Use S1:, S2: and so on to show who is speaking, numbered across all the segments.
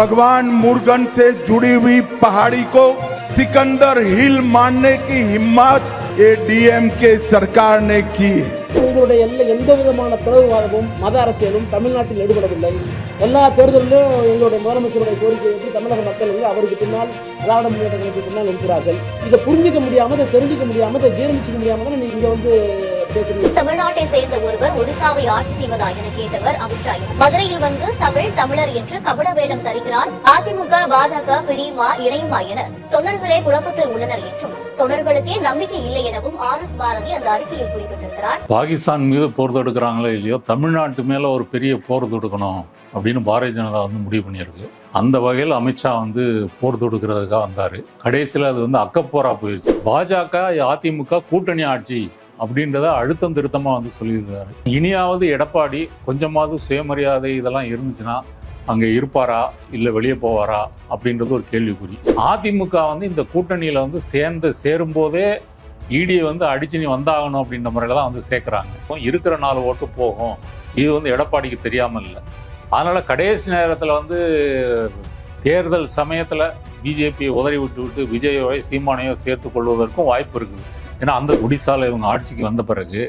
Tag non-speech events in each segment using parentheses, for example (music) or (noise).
S1: भगवान मुर्गन से जुड़ी हुई पहाड़ी को सिकंदर हिल मानने की हिम्मत ये डीएमके सरकार ने की है
S2: எங்களுடைய எல்லை எந்த விதமான பிளவுவாதமும் மத அரசியலும் தமிழ்நாட்டில் ஈடுபடவில்லை எல்லா தேர்தலிலும் எங்களுடைய முதலமைச்சருடைய கோரிக்கை ஏற்று தமிழக மக்கள் வந்து அவருக்கு பின்னால் திராவிட முன்னேற்ற கழகத்துக்கு பின்னால் இருக்கிறார்கள் இதை புரிஞ்சிக்க முடியாம இதை தெரிஞ்சுக்க முடியாம இதை ஜீரணிச்சிக்க முடியாம தான் நீங்க இங்க வந்து பேசுறீங்க
S3: தமிழ்நாட்டை சேர்ந்த ஒருவர் ஒடிசாவை ஆட்சி செய்வதா என கேட்டவர் அமித்ஷா. மதுரையில் வந்து தமிழ் தமிழர் என்று கபட வேடம் தருகிறார். அதிமுக பாஜக பிரியுமா இணையுமா என தொண்டர்களே குழப்பத்தில் உள்ளனர் என்றும் தொண்டர்களுக்கே நம்பிக்கை இல்லை எனவும் ஆர் எஸ் பாரதி அந்த அறிக்கையில் குறிப்பிட்டிருக்கிறார்.
S4: பாகிஸ்தான் மீது போர் தொடுக்கிறாங்களோ இல்லையோ தமிழ்நாட்டு மேலே ஒரு பெரிய போர் தொடுக்கணும் அப்படின்னு பாரதிய ஜனதா வந்து முடிவு பண்ணியிருக்கு. அந்த வகையில் அமித்ஷா வந்து போர் தொடுக்கிறதுக்காக வந்தார். கடைசியில் அது வந்து அக்கப்போரா போயிடுச்சு பாஜக அதிமுக கூட்டணி ஆட்சி அப்படின்றத அழுத்தம் திருத்தமாக வந்து சொல்லியிருக்காரு இனியாவது எடப்பாடி கொஞ்சமாவது சுயமரியாதை இதெல்லாம் இருந்துச்சுன்னா அங்கே இருப்பாரா? இல்லை வெளியே போவாரா? அப்படின்றது ஒரு கேள்விக்குறி. அதிமுக வந்து இந்த கூட்டணியில் வந்து சேர்ந்து சேரும்போதே இடியை வந்து அடிச்சு நீ வந்தாகணும் அப்படின்ற முறையில தான் வந்து சேர்க்குறாங்க. இருக்கிற நாலு ஓட்டு போகும். இது வந்து எடப்பாடிக்கு தெரியாமல் இல்லை. அதனால் கடைசி நேரத்தில் வந்து தேர்தல் சமயத்தில் பிஜேபியை உதறி விட்டு விட்டு விஜயோவை சீமானையோ சேர்த்து கொள்வதற்கும் வாய்ப்பு இருக்குது. ஏன்னா அந்த ஒடிசால இவங்க ஆட்சிக்கு வந்த பிறகு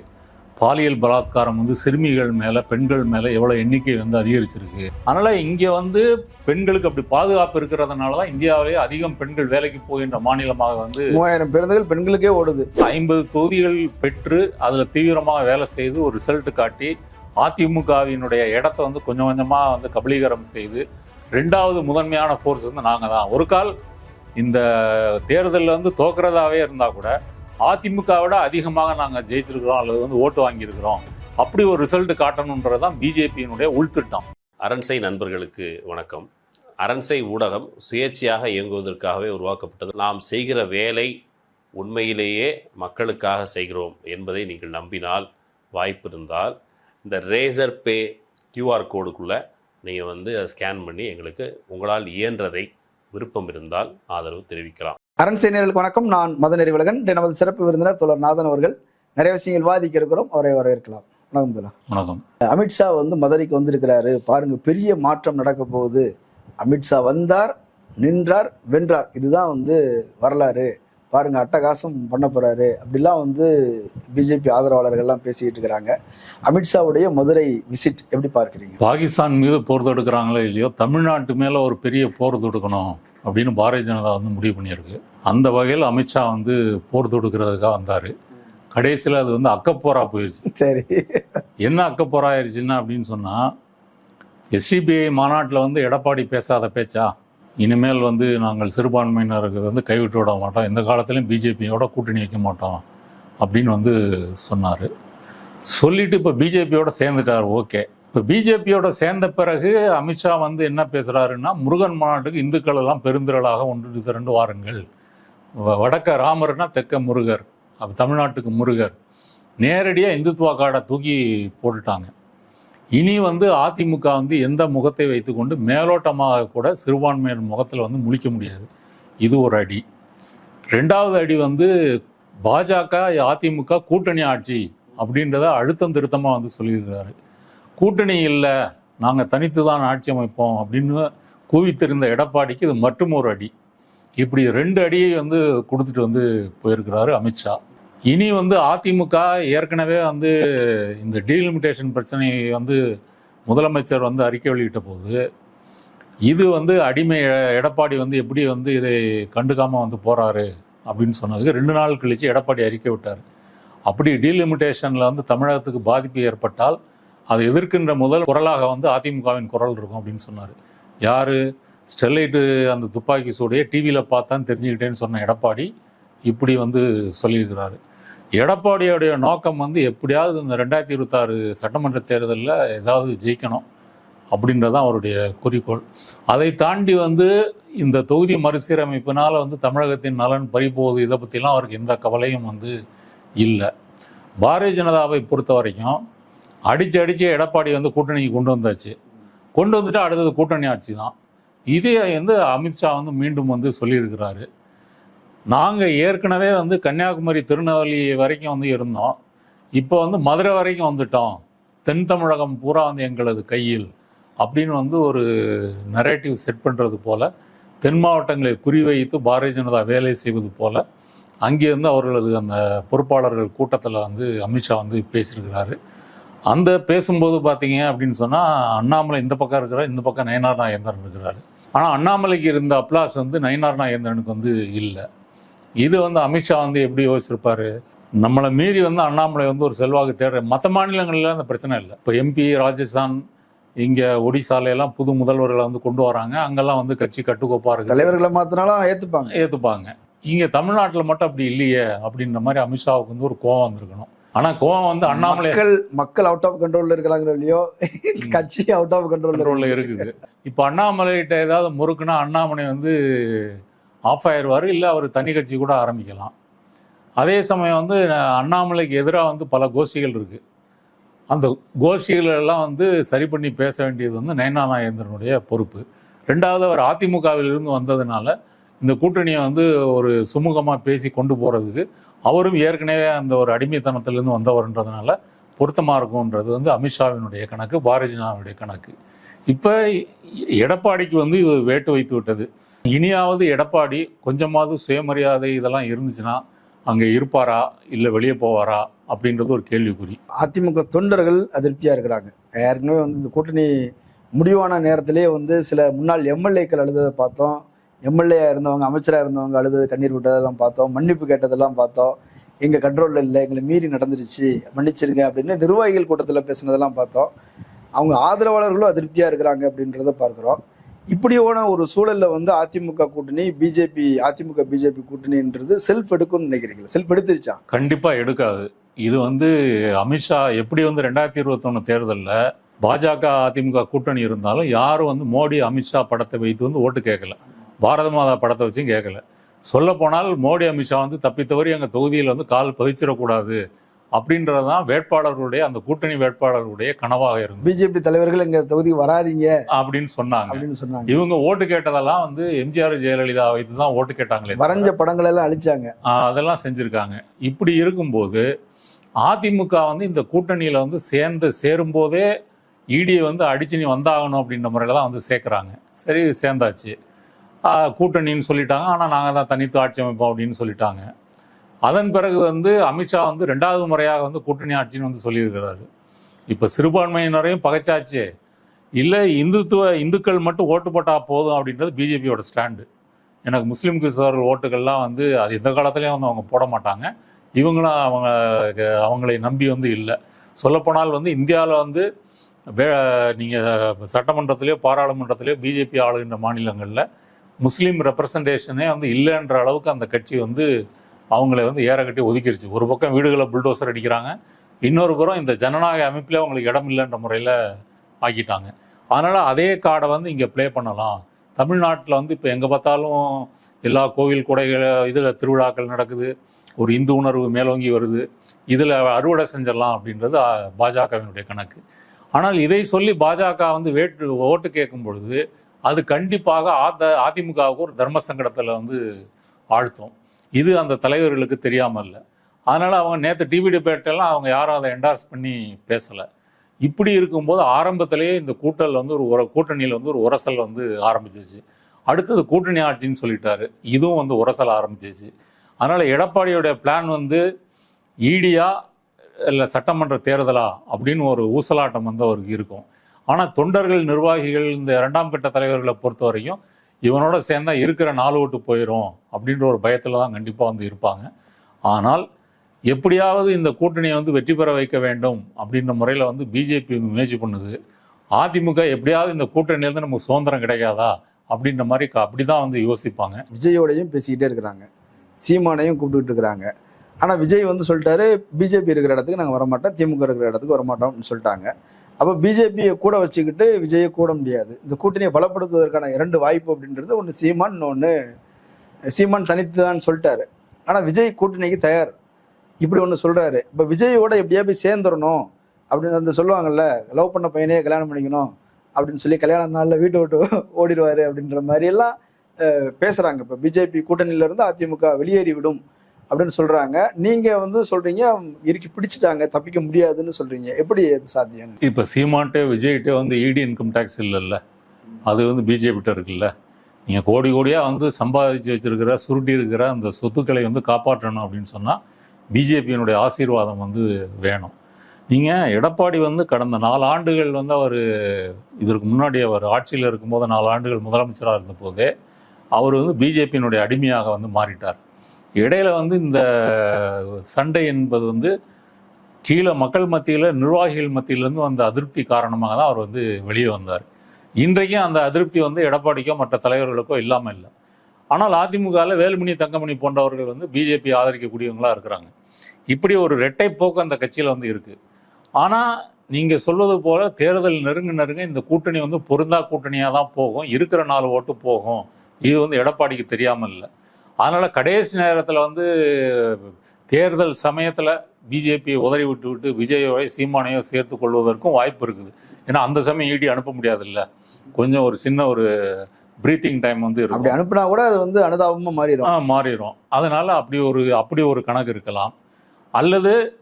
S4: பாலியல் பலாத்காரம் வந்து சிறுமிகள் மேலே பெண்கள் மேலே எவ்வளோ எண்ணிக்கை வந்து அதிகரிச்சிருக்கு. அதனால இங்கே வந்து பெண்களுக்கு அப்படி பாதுகாப்பு இருக்கிறதுனால தான் இந்தியாவிலே அதிகம் பெண்கள் வேலைக்கு போகின்ற மாநிலமாக வந்து
S5: மூவாயிரம் பேருந்துகள் பெண்களுக்கே ஓடுது.
S4: ஐம்பது தொகுதிகள் பெற்று அதில் தீவிரமாக வேலை செய்து ஒரு ரிசல்ட் காட்டி அதிமுகவினுடைய இடத்த வந்து கொஞ்சம் கொஞ்சமாக வந்து கபலீகரம் செய்து ரெண்டாவது முதன்மையான ஃபோர்ஸ் வந்து நாங்கள் தான் ஒரு கால் இந்த தேர்தலில் வந்து தோக்குறதாவே இருந்தால் கூட அதிமுகவை விட அதிகமாக நாங்கள் ஜெயிச்சிருக்கிறோம் அல்லது வந்து ஓட்டு வாங்கியிருக்கிறோம். அப்படி ஒரு ரிசல்ட் காட்டணுன்றது தான் பிஜேபியினுடைய உள்திட்டம்.
S6: அரண்சை நண்பர்களுக்கு வணக்கம். அரண்சை ஊடகம் சுயேட்சையாக இயங்குவதற்காகவே உருவாக்கப்பட்டது. நாம் செய்கிற வேலை உண்மையிலேயே மக்களுக்காக செய்கிறோம் என்பதை நீங்கள் நம்பினால் வாய்ப்பு இருந்தால் இந்த ரேசர் பே கியூஆர் கோடுக்குள்ளே நீங்கள் வந்து அதை ஸ்கேன் பண்ணி எங்களுக்கு உங்களால் இயன்றதை விருப்பம் இருந்தால் ஆதரவு தெரிவிக்கலாம்.
S5: அரண் செய்தியர்களுக்கு வணக்கம். நான் மத நெறிவலகன் நமது சிறப்பு விருந்தினர் தோழர் நாதன் அவர்கள். நிறைய விஷயங்கள் விவாதிக்க இருக்கிறோம். அவரை வரவேற்கலாம். வணக்கம் தோழர்.
S4: வணக்கம்.
S5: அமித்ஷா வந்து மதுரைக்கு வந்திருக்கிறாரு. பாருங்க பெரிய மாற்றம் நடக்க போகுது. அமித்ஷா வந்தார் நின்றார் வென்றார். இதுதான் வந்து வரலாறு. பாருங்க அட்டகாசம் பண்ண போறாரு. அப்படிலாம் வந்து பிஜேபி ஆதரவாளர்கள்லாம் பேசிக்கிட்டு இருக்கிறாங்க. அமித்ஷாவுடைய மதுரை விசிட் எப்படி பார்க்குறீங்க?
S4: பாகிஸ்தான் மீது போர் தொடுக்கிறாங்களோ இல்லையோ தமிழ்நாட்டு மேலே ஒரு பெரிய போர் தொடுக்கணும் அப்படின்னு பாரதிய ஜனதா வந்து முடிவு பண்ணியிருக்கு. அந்த வகையில் அமித்ஷா வந்து போர் தொடுக்கிறதுக்காக வந்தார். கடைசியில் அது வந்து அக்கப்போரா போயிடுச்சு
S5: சரி.
S4: என்ன அக்கப்போரா ஆயிடுச்சுன்னா அப்படின்னு சொன்னால் எஸ்டிபிஐ மாநாட்டில் வந்து எடப்பாடி பேசாத பேச்சா? இனிமேல் வந்து நாங்கள் சிறுபான்மையினருக்கு வந்து கைவிட்டு விட மாட்டோம். எந்த காலத்திலையும் பிஜேபியோட கூட்டணி வைக்க மாட்டோம் அப்படின்னு வந்து சொன்னார். சொல்லிட்டு இப்போ பிஜேபியோட சேர்ந்துட்டார் ஓகே. இப்போ பிஜேபியோட சேர்ந்த பிறகு அமித்ஷா வந்து என்ன பேசுகிறாருன்னா முருகன் மாநாட்டுக்கு இந்துக்கள் எல்லாம் பெருந்திரளாக ஒன்று திரண்டு வாருங்கள். வடக்க ராமர்னா தெற்க முருகர் அப்போ தமிழ்நாட்டுக்கு முருகர். நேரடியாக இந்துத்துவா கார்டை தூக்கி போட்டுட்டாங்க. இனி வந்து அதிமுக வந்து எந்த முகத்தை வைத்துக்கொண்டு மேலோட்டமாக கூட சிறுபான்மையினர் முகத்தில் வந்து முழிக்க முடியாது. இது ஒரு அடி. ரெண்டாவது அடி வந்து பாஜக அதிமுக கூட்டணி ஆட்சி அப்படின்றத அழுத்தம் திருத்தமாக வந்து சொல்லியிருக்காரு. கூட்டணி இல்லை நாங்கள் தனித்து தான் ஆட்சி அமைப்போம் அப்படின்னு குவித்திருந்த எடப்பாடிக்கு இது மற்றும் ஒரு அடி. இப்படி ரெண்டு அடியை வந்து கொடுத்துட்டு வந்து போயிருக்கிறாரு அமித்ஷா இனி வந்து அதிமுக ஏற்கனவே வந்து இந்த டீலிமிட்டேஷன் பிரச்சனையை வந்து முதலமைச்சர் வந்து அறிக்கை வெளியிட்ட போது இது வந்து அடிமை எடப்பாடி வந்து எப்படி வந்து இதை கண்டுக்காமல் வந்து போகிறாரு அப்படின்னு சொன்னதுக்கு ரெண்டு நாள் கழிச்சு எடப்பாடி அறிக்கை விட்டார். அப்படி டீலிமிட்டேஷனில் வந்து தமிழகத்துக்கு பாதிப்பு ஏற்பட்டால் அதை எதிர்க்கின்ற முதல் குரலாக வந்து அதிமுகவின் குரல் இருக்கும் அப்படின்னு சொன்னார். யார்? ஸ்டெர்லைட்டு அந்த துப்பாக்கி சூடையே டிவியில் பார்த்தான் தெரிஞ்சுக்கிட்டேன்னு சொன்ன எடப்பாடி இப்படி வந்து சொல்லியிருக்கிறாரு. எடப்பாடியோடைய நோக்கம் வந்து எப்படியாவது இந்த ரெண்டாயிரத்தி இருபத்தாறு சட்டமன்ற தேர்தலில் ஏதாவது ஜெயிக்கணும் அப்படின்றதான் அவருடைய குறிக்கோள். அதை தாண்டி வந்து இந்த தொகுதி மறுசீரமைப்பினால் வந்து தமிழகத்தின் நலன் பறிபோகுது இதை பற்றிலாம் அவருக்கு எந்த கவலையும் வந்து இல்லை. பாரதிய ஜனதாவை பொறுத்த வரைக்கும் அடித்து அடிச்சு எடப்பாடி வந்து கூட்டணிக்கு கொண்டு வந்தாச்சு. கொண்டு வந்துட்டு அடுத்தது கூட்டணி ஆட்சி தான் இதே வந்து அமித்ஷா வந்து மீண்டும் வந்து சொல்லியிருக்கிறாரு. நாங்கள் ஏற்கனவே வந்து கன்னியாகுமரி திருநெல்வேலி வரைக்கும் வந்து இருந்தோம். இப்போ வந்து மதுரை வரைக்கும் வந்துட்டோம். தென் தமிழகம் பூரா வந்து எங்களது கையில் அப்படின்னு வந்து ஒரு நரேட்டிவ் செட் பண்ணுறது போல் தென் மாவட்டங்களை குறிவைத்து பாரதிய ஜனதா வேலை செய்வது போல் அங்கேருந்து அவர்களது அந்த பொறுப்பாளர்கள் கூட்டத்தில் வந்து அமித்ஷா வந்து பேசியிருக்கிறாரு. அந்த பேசும்போது பார்த்தீங்க அப்படின்னு சொன்னால் அண்ணாமலை இந்த பக்கம் இருக்கிறார் இந்த பக்கம் நயனார் நாயந்தர் இருக்கிறாரு. ஆனால் அண்ணாமலைக்கு இருந்த அப்ளாஸ் வந்து நயனார் நாகேந்திரனுக்கு வந்து இல்லை. இது வந்து அமித்ஷா வந்து எப்படி யோசிச்சிருப்பாரு? நம்மளை மீறி வந்து அண்ணாமலை வந்து ஒரு செல்வாக்கு தேடுற மற்ற மாநிலங்கள்ல அந்த பிரச்சனை இல்லை. இப்போ எம்பி ராஜஸ்தான் இங்கே ஒடிசால எல்லாம் புது முதல்வர்களை வந்து கொண்டு வராங்க. அங்கெல்லாம் வந்து கட்சி கட்டுக்கோப்பா இருக்கு.
S5: தலைவர்களை மாத்தினாலும் ஏத்துப்பாங்க.
S4: ஏற்றுப்பாங்க இங்கே தமிழ்நாட்டில் மட்டும் அப்படி இல்லையே அப்படின்ற மாதிரி அமித்ஷாவுக்கு வந்து ஒரு கோவம் வந்திருக்கணும். ஆனால் கோவம் வந்து அண்ணாமலை
S5: மக்கள் மக்கள் அவுட் ஆஃப் கண்ட்ரோல்ல இருக்கிறாங்களோ இல்லையோ? கட்சி அவுட் ஆஃப் கண்ட்ரோல்ல
S4: இருக்குது. இப்போ அண்ணாமலைகிட்ட ஏதாவது முறுக்குனா அண்ணாமலை வந்து ஆஃப் ஆயிடுவார் இல்லை அவர் தனி கட்சி கூட ஆரம்பிக்கலாம். அதே சமயம் வந்து அண்ணாமலைக்கு எதிராக வந்து பல கோஷ்டிகள் இருக்கு. அந்த கோஷ்டிகள் எல்லாம் வந்து சரி பண்ணி பேச வேண்டியது வந்து நயனா நாகேந்திரனுடைய பொறுப்பு. ரெண்டாவது அவர் அதிமுகவில் இருந்து வந்ததுனால இந்த கூட்டணியை வந்து ஒரு சுமூகமாக பேசி கொண்டு போகிறதுக்கு அவரும் ஏற்கனவே அந்த ஒரு அடிமைத்தனத்திலிருந்து வந்தவர்ன்றதுனால பொருத்தமாக இருக்கும்ன்றது வந்து அமித்ஷாவினுடைய கணக்கு பாரதிய ஜனதாவுடைய கணக்கு. இப்போ எடப்பாடிக்கு வந்து இது வேட்டு வைத்து விட்டது. இனியாவது எடப்பாடி கொஞ்சமாவது சுயமரியாதை இதெல்லாம் இருந்துச்சுன்னா அங்கே இருப்பாரா? இல்லை வெளியே போவாரா? அப்படின்றது ஒரு கேள்விக்குறி.
S5: அதிமுக தொண்டர்கள் அதிருப்தியாக இருக்கிறாங்க. ஏற்கனவே வந்து இந்த கூட்டணி முடிவான நேரத்திலே வந்து சில முன்னாள் எம்எல்ஏக்கள் அழுததை பார்த்தோம். எம்எல்ஏ இருந்தவங்க அமைச்சராக இருந்தவங்க அழுது கண்ணீர் விட்டதெல்லாம் பார்த்தோம். மன்னிப்பு கேட்டதெல்லாம் பார்த்தோம். எங்கள் கண்ட்ரோலில் இல்லை எங்களை மீறி நடந்துருச்சு. மன்னிச்சிருங்க அப்படின்னு நிர்வாகிகள் கூட்டத்தில் பேசினதெல்லாம் பார்த்தோம். அவங்க ஆதரவாளர்களும் அதிருப்தியாக இருக்கிறாங்க அப்படின்றத பார்க்குறோம். இப்படியான ஒரு சூழலில் வந்து அதிமுக கூட்டணி பிஜேபி அதிமுக பிஜேபி கூட்டணின்றது செல்ஃப் எடுக்கும்னு நினைக்கிறீங்களா? செல்ஃப் எடுத்துருச்சா?
S4: கண்டிப்பாக எடுக்காது. இது வந்து அமித்ஷா எப்படி வந்து ரெண்டாயிரத்தி இருபத்தொன்னு தேர்தலில் பாஜக அதிமுக கூட்டணி இருந்தாலும் யாரும் வந்து மோடி அமித்ஷா படத்தை வைத்து வந்து ஓட்டு கேட்கல. பாரத மாதா படத்தை வச்சும் கேட்கல சொல்ல போனால் மோடி அமித்ஷா வந்து தப்பித்தவரி எங்கள் தொகுதியில் வந்து கால் பதிச்சிடக்கூடாது அப்படின்றது தான் வேட்பாளர்களுடைய அந்த கூட்டணி வேட்பாளர்களுடைய கனவாக இருந்தது.
S5: பிஜேபி தலைவர்கள் எங்க தொகுதிக்கு வராதீங்க.
S4: அப்படின்னு சொன்னாங்க.
S5: அப்படின்னு சொன்னாங்க.
S4: இவங்க ஓட்டு கேட்டதெல்லாம் வந்து எம்ஜிஆர் ஜெயலலிதா வைத்து தான் ஓட்டு கேட்டாங்களே
S5: வரைஞ்ச படங்கள் எல்லாம் அழிச்சாங்க.
S4: அதெல்லாம் செஞ்சுருக்காங்க. இப்படி இருக்கும்போது அதிமுக வந்து இந்த கூட்டணியில் வந்து சேர்ந்து சேரும்போதே இடியை வந்து அடிச்சு நீ வந்தாகணும் அப்படின்ற முறையில் தான் வந்து சேர்க்குறாங்க. சரி சேர்ந்தாச்சு. கூட்டணின்னு சொல்லிட்டாங்க. ஆனால் நாங்கள் தான் தனித்து ஆட்சி அமைப்போம் அப்படின்னு சொல்லிட்டாங்க. அதன் பிறகு வந்து அமித்ஷா வந்து ரெண்டாவது முறையாக வந்து கூட்டணி ஆட்சின்னு வந்து சொல்லியிருக்கிறாரு. இப்போ சிறுபான்மையினரையும் பகைச்சாச்சு. இல்லை இந்துத்துவ இந்துக்கள் மட்டும் ஓட்டு போட்டால் போதும் அப்படின்றது பிஜேபியோட ஸ்டாண்டு எனக்கு முஸ்லீம் கிறிஸ்தவர்கள் ஓட்டுகள்லாம் வந்து அது எந்த காலத்துலேயும் வந்து அவங்க போட மாட்டாங்க. இவங்களும் அவங்க அவங்களை நம்பி வந்து இல்லை. சொல்லப்போனால் வந்து இந்தியாவில் வந்து வே நீங்கள் சட்டமன்றத்திலேயோ பாராளுமன்றத்திலேயோ பிஜேபி ஆளுகின்ற மாநிலங்களில் முஸ்லீம் ரெப்ரசன்டேஷனே வந்து இல்லைன்ற அளவுக்கு அந்த கட்சி வந்து அவங்களை வந்து ஏற கட்டி ஒதுக்கிடுச்சு ஒரு பக்கம் வீடுகளை புல்டோசர் அடிக்கிறாங்க. இன்னொரு புறம் இந்த ஜனநாயக அமைப்பில் அவங்களுக்கு இடம் இல்லைன்ற முறையில் ஆக்கிட்டாங்க. அதனால் அதே கார்டை வந்து இங்கே ப்ளே பண்ணலாம். தமிழ்நாட்டில் வந்து இப்போ எங்கே பார்த்தாலும் எல்லா கோவில் கொடைகள் இதில் திருவிழாக்கள் நடக்குது. ஒரு இந்து உணர்வு மேலோங்கி வருது. இதில் அறுவடை செஞ்சிடலாம் அப்படின்றது பாஜகவினுடைய கணக்கு. ஆனால் இதை சொல்லி பாஜக வந்து வேட்டு ஓட்டு கேட்கும் பொழுது அது கண்டிப்பாக அத அதிமுகவுக்கு ஒரு தர்ம சங்கடத்தில் வந்து ஆழ்த்தும். இது அந்த தலைவர்களுக்கு தெரியாமல் இல்லை அதனால் அவங்க நேற்று டிவி டிபேட்டெல்லாம் அவங்க யாரும் அதை என்டார்ஸ் பண்ணி பேசலை. இப்படி இருக்கும்போது ஆரம்பத்திலேயே இந்த கூட்டல் வந்து ஒரு உர கூட்டணியில் வந்து ஒரு உரசல் வந்து ஆரம்பிச்சிருச்சு. அடுத்தது கூட்டணி ஆட்சின்னு சொல்லிட்டாரு. இதுவும் வந்து உரசல் ஆரம்பிச்சிருச்சு. அதனால் எடப்பாடியோடைய பிளான் வந்து ஈடியா இல்லை சட்டமன்ற தேர்தலா அப்படின்னு ஒரு ஊசலாட்டம் வந்து அவருக்கு இருக்கும். ஆனால் தொண்டர்கள் நிர்வாகிகள் இந்த இரண்டாம் கட்ட தலைவர்களை பொறுத்த வரைக்கும் இவனோட சேர்ந்தா இருக்கிற நாலு ஓட்டு போயிடும் அப்படின்ற ஒரு பயத்தில் தான் கண்டிப்பாக வந்து இருப்பாங்க. ஆனால் எப்படியாவது இந்த கூட்டணியை வந்து வெற்றி பெற வைக்க வேண்டும் அப்படின்ற முறையில் வந்து பிஜேபி வந்து முயற்சி பண்ணுது. அதிமுக எப்படியாவது இந்த கூட்டணியிலேருந்து நமக்கு சுதந்திரம் கிடைக்காதா அப்படின்ற மாதிரி க- அப்படிதான் வந்து யோசிப்பாங்க.
S5: விஜயோடையும் பேசிக்கிட்டே இருக்கிறாங்க. சீமானையும் கூப்பிட்டுக்கிட்டு இருக்கிறாங்க. ஆனால் விஜய் வந்து சொல்லிட்டாரு பிஜேபி இருக்கிற இடத்துக்கு நாங்கள் வரமாட்டோம் திமுக இருக்கிற இடத்துக்கு வரமாட்டோம் அப்படின்னு சொல்லிட்டாங்க. அப்போ பிஜேபியை கூட வச்சுக்கிட்டு விஜயை கூட முடியாது. இந்த கூட்டணியை பலப்படுத்துவதற்கான இரண்டு வாய்ப்பு அப்படின்றது ஒன்று சீமான் இன்னொன்று சீமான் தனித்து தான் சொல்லிட்டாரு. ஆனால் விஜய் கூட்டணிக்கு தயார். இப்படி ஒன்று சொல்கிறாரு இப்போ விஜயோட எப்படியா போய் சேர்ந்துடணும் அப்படின்னு அந்த சொல்லுவாங்கல்ல லவ் பண்ண பையனே கல்யாணம் பண்ணிக்கணும் அப்படின்னு சொல்லி கல்யாண நாளில் வீட்டை விட்டு ஓடிடுவார் அப்படின்ற மாதிரி எல்லாம் பேசுகிறாங்க இப்போ பிஜேபி கூட்டணியிலேருந்து அதிமுக வெளியேறி விடும் அப்படின்னு சொல்றாங்க. நீங்க வந்து சொல்றீங்க இறுக்கி பிடிச்சிட்டாங்க தப்பிக்க முடியாதுன்னு சொல்றீங்க. எப்படி அது சாத்தியம்?
S4: இப்போ சீமான்ட்டே விஜய்கிட்டே வந்து இடி இன்கம் டேக்ஸ் இல்லைல்ல. அது வந்து பிஜேபிட்ட இருக்குல்ல. நீங்கள் கோடி கோடியாக வந்து சம்பாதிச்சு வச்சிருக்கிற சுருட்டி இருக்கிற அந்த சொத்துக்களை வந்து காப்பாற்றணும் அப்படின்னு சொன்னால் பிஜேபியினுடைய ஆசீர்வாதம் வந்து வேணும். நீங்கள் எடப்பாடி வந்து கடந்த நாலு ஆண்டுகள் வந்து அவர் இதற்கு முன்னாடி அவர் ஆட்சியில் இருக்கும்போது நாலு ஆண்டுகள் முதலமைச்சராக இருந்தபோதே அவர் வந்து பிஜேபியினுடைய அடிமையாக வந்து மாறிட்டார். இடையில வந்து இந்த சண்டை என்பது வந்து கீழே மக்கள் மத்தியில் நிர்வாகிகள் மத்தியிலேருந்து வந்த அதிருப்தி காரணமாக தான் அவர் வந்து வெளியே வந்தார். இன்றைக்கும் அந்த அதிருப்தி வந்து எடப்பாடிக்கோ மற்ற தலைவர்களுக்கோ இல்லாமல் இல்லை. ஆனால் அதிமுகவில் வேலுமணி தங்கமணி போன்றவர்கள் வந்து பிஜேபி ஆதரிக்கக்கூடியவங்களாக இருக்கிறாங்க. இப்படி ஒரு இரட்டை போக்கு அந்த கட்சியில் வந்து இருக்குது ஆனால் நீங்கள் சொல்வது போல் தேர்தல் நெருங்க நெருங்க இந்த கூட்டணி வந்து பொருந்தா கூட்டணியாக தான் போகும். இருக்கிற நாலு ஓட்டு போகும். இது வந்து எடப்பாடிக்கு தெரியாமல் இல்லை. அதனால கடைசி நேரத்தில் வந்து தேர்தல் சமயத்தில் பிஜேபியை உதறி விட்டு விட்டு விஜயோவை சீமானையோ சேர்த்து கொள்வதற்கும் வாய்ப்பு இருக்குது. ஏன்னா அந்த சமயம் ஈடி அனுப்ப முடியாதுல்ல. கொஞ்சம் ஒரு சின்ன ஒரு பிரீத்திங் டைம் வந்து
S5: அப்படி
S4: இருக்கும்
S5: அனுப்புனா கூட அது வந்து அனுதாபமா மாறிடும்
S4: ஆ மாறிடும் அதனால அப்படி ஒரு அப்படி ஒரு கணக்கு இருக்கலாம். அல்லது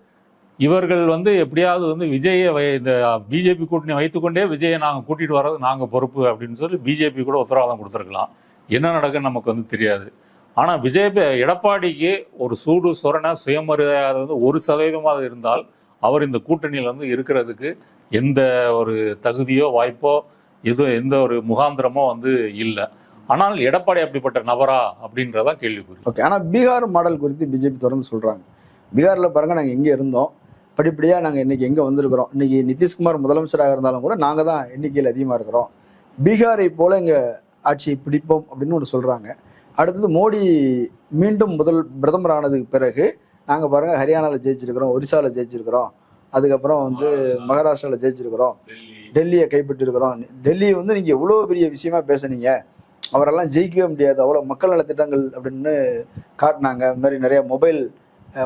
S4: இவர்கள் வந்து எப்படியாவது வந்து விஜயை வை- இந்த பிஜேபி கூட்டணி வைத்துக்கொண்டே விஜயை நாங்கள் கூட்டிட்டு வர்றது நாங்கள் பொறுப்பு அப்படின்னு சொல்லி பிஜேபி கூட உத்தரவாதம் கொடுத்துருக்கலாம். என்ன நடக்குன்னு நமக்கு வந்து தெரியாது. ஆனால் விஜய் எடப்பாடிக்கு ஒரு சூடு சொரண சுயமரியாதை வந்து ஒரு சதவீதமாக இருந்தால் அவர் இந்த கூட்டணியில் வந்து இருக்கிறதுக்கு எந்த ஒரு தகுதியோ வாய்ப்போ எதுவும் எந்த ஒரு முகாந்திரமோ வந்து இல்லை. ஆனால் எடப்பாடி அப்படிப்பட்ட நபரா அப்படின்றதா கேள்விக்குறி.
S5: ஓகே ஆனால் பீகார் மாடல் குறித்து பிஜேபி தொடர்ந்து சொல்கிறாங்க பீகாரில் பாருங்கள் நாங்கள் எங்கே இருந்தோம். படிப்படியாக நாங்கள் இன்றைக்கி எங்கே வந்திருக்கிறோம். இன்றைக்கி நிதிஷ்குமார் முதலமைச்சராக இருந்தாலும் கூட நாங்கள் தான் எண்ணிக்கையில் அதிகமாக இருக்கிறோம். பீகாரை போல் எங்கள் ஆட்சியை பிடிப்போம் அப்படின்னு ஒன்று சொல்கிறாங்க அடுத்தது மோடி மீண்டும் முதல் பிரதமர் ஆனதுக்கு பிறகு நாங்க பாருங்க ஹரியானாவில் ஜெயிச்சிருக்கிறோம் ஒரிசால ஜெயிச்சிருக்கிறோம். அதுக்கப்புறம் வந்து மகாராஷ்டிராவில் ஜெயிச்சிருக்கிறோம். டெல்லியை கைப்பற்றிருக்கிறோம். டெல்லி வந்து நீங்க எவ்வளோ பெரிய விஷயமா பேசுனீங்க. அவரெல்லாம் ஜெயிக்கவே முடியாது. அவ்வளோ மக்கள் நல திட்டங்கள் அப்படின்னு காட்டினாங்க. இந்த மாதிரி நிறைய மொபைல்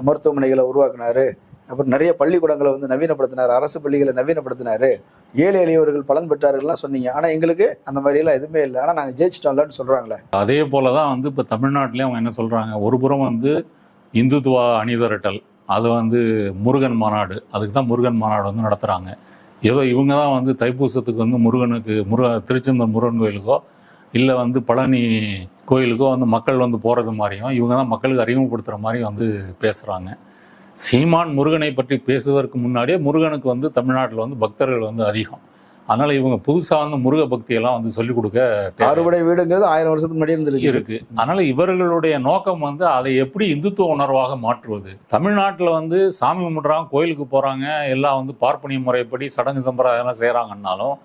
S5: மருத்துவமனைகளை உருவாக்குனாரு. அப்புறம் நிறைய பள்ளிக்கூடங்களை வந்து நவீனப்படுத்தினாரு. அரசு பள்ளிகளை நவீனப்படுத்தினாரு. ஏழை எளியவர்கள் பலன் பெற்றார்கள்லாம் சொன்னீங்க. ஆனால் எங்களுக்கு அந்த மாதிரியெல்லாம் எதுவுமே இல்லை. ஆனால் நாங்கள் ஜெயிச்சிட்டோம்லன்னு சொல்கிறாங்களே
S4: அதே போல தான் வந்து இப்போ தமிழ்நாட்டிலே அவங்க என்ன சொல்கிறாங்க ஒரு புறம் வந்து இந்துத்துவா அணிதிரட்டல் அது வந்து முருகன் மாநாடு அதுக்கு தான் முருகன் மாநாடு வந்து நடத்துகிறாங்க ஏதோ இவங்க தான் வந்து தைப்பூசத்துக்கு வந்து முருகனுக்கு முருக திருச்செந்தூர் முருகன் கோயிலுக்கோ இல்லை வந்து பழனி கோயிலுக்கோ வந்து மக்கள் வந்து போகிறது மாதிரியும் இவங்க தான் மக்களுக்கு அறிமுகப்படுத்துகிற மாதிரி வந்து பேசுகிறாங்க சீமான் முருகனை பற்றி பேசுவதற்கு முன்னாடியே முருகனுக்கு வந்து தமிழ்நாட்டில் வந்து பக்தர்கள் வந்து அதிகம். அதனால இவங்க புதுசாக வந்து முருக பக்தியெல்லாம் வந்து சொல்லிக் கொடுக்க தேவை.
S5: அறுபடை வீடுங்கிறது ஆயிரம் வருஷத்துக்கு முன்னாடி இருந்திருக்கு.
S4: இருக்கு. அதனால இவர்களுடைய நோக்கம் வந்து அதை எப்படி இந்துத்துவ உணர்வாக மாற்றுவது? தமிழ்நாட்டுல வந்து சாமி கும்பிடுறாங்க கோயிலுக்கு போறாங்க எல்லாம் வந்து பார்ப்பனிய முறைப்படி சடங்கு சம்பிரதாயம் செய்யறாங்கன்னாலும்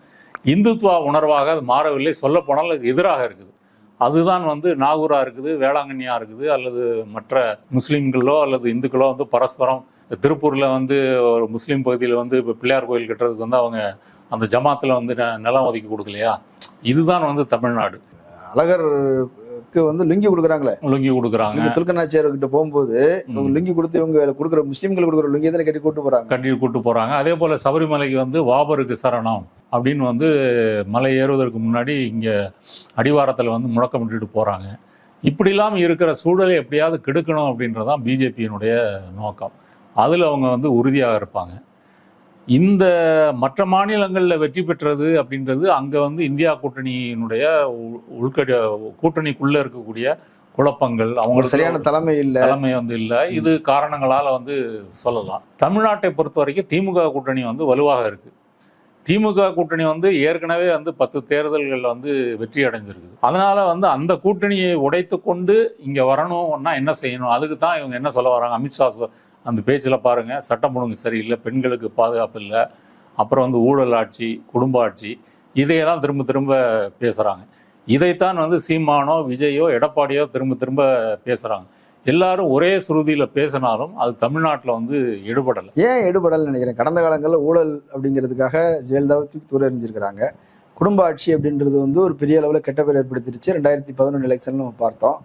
S4: இந்துத்துவ உணர்வாக அது மாறவில்லை. சொல்ல போனால் அது எதிராக இருக்குது. அதுதான் வந்து நாகூரா இருக்குது வேளாங்கண்ணியா இருக்குது அல்லது மற்ற முஸ்லீம்களோ அல்லது இந்துக்களோ வந்து பரஸ்பரம் திருப்பூர்ல வந்து ஒரு முஸ்லீம் பகுதியில் வந்து இப்போ பிள்ளையார் கோயில் கட்டுறதுக்கு வந்து அவங்க அந்த ஜமாத்தில் வந்து ந- நிலம் ஒதுக்கி கொடுக்கலையா? இதுதான் வந்து தமிழ்நாடு.
S5: அழகர் அழகருக்கு வந்து லுங்கி கொடுக்குறாங்களே.
S4: லுங்கி கொடுக்குறாங்க.
S5: நீங்க துல்கநாச்சியார் கிட்ட போகும்போது லுங்கி கொடுத்து இவங்க கொடுக்குற முஸ்லீம்கள் கொடுக்குற லுங்கி தானே கட்டி கூட்டு போறாங்க.
S4: கட்டி கூட்டு போறாங்க. அதே போல சபரிமலைக்கு வந்து வாபருக்கு சரணம் அப்படின்னு வந்து மலை ஏறுவதற்கு முன்னாடி இங்க அடிவாரத்துல வந்து முழக்கமிட்டுட்டு போறாங்க. இப்படிலாம் இருக்கிற சூழலை எப்படியாவது கெடுக்கணும் அப்படின்றதான் பிஜேபியினுடைய நோக்கம். அதுல அவங்க வந்து உறுதியாக இருப்பாங்க. இந்த மற்ற மாநிலங்களில் வெற்றி பெற்றது அப்படின்றது அங்க வந்து இந்தியா கூட்டணியினுடைய உள்- உள்கட கூட்டணிக்குள்ள இருக்கக்கூடிய குழப்பங்கள் அவங்களுக்கு
S5: சரியான தலைமை இல்ல.
S4: தலைமை வந்து இல்லை. இது காரணங்களால வந்து சொல்லலாம். தமிழ்நாட்டை பொறுத்த வரைக்கும் திமுக கூட்டணி வந்து வலுவாக இருக்கு. திமுக கூட்டணி வந்து ஏற்கனவே வந்து பத்து தேர்தல்களில் வந்து வெற்றி அடைஞ்சிருக்கு. அதனால வந்து அந்த கூட்டணியை உடைத்து கொண்டு இங்க வரணும்னா என்ன செய்யணும்? அதுக்கு தான் இவங்க என்ன சொல்ல வராங்க? அமித்ஷா அந்த பேச்சில் பாருங்க சட்டம் ஒழுங்கு சரியில்லை பெண்களுக்கு பாதுகாப்பு இல்லை. அப்புறம் வந்து ஊழல் ஆட்சி குடும்ப ஆட்சி இதையெல்லாம் திரும்ப திரும்ப பேசுகிறாங்க இதைத்தான் வந்து சீமானோ விஜயோ எடப்பாடியோ திரும்ப திரும்ப பேசுகிறாங்க எல்லாரும் ஒரே சுருதியில் பேசினாலும் அது தமிழ்நாட்டில் வந்து எடுபடலை.
S5: ஏன் எடுபடல் நினைக்கிறேன்? கடந்த காலங்களில் ஊழல் அப்படிங்கிறதுக்காக ஜெயலலிதாவை தூக்கி தூர எறிஞ்சிருக்கிறாங்க. குடும்ப ஆட்சி அப்படின்றது வந்து ஒரு பெரிய அளவில் கெட்ட பேர் ஏற்படுத்திருச்சு. ரெண்டாயிரத்தி பதினொன்று எலெக்ஷன் நம்ம பார்த்தோம்.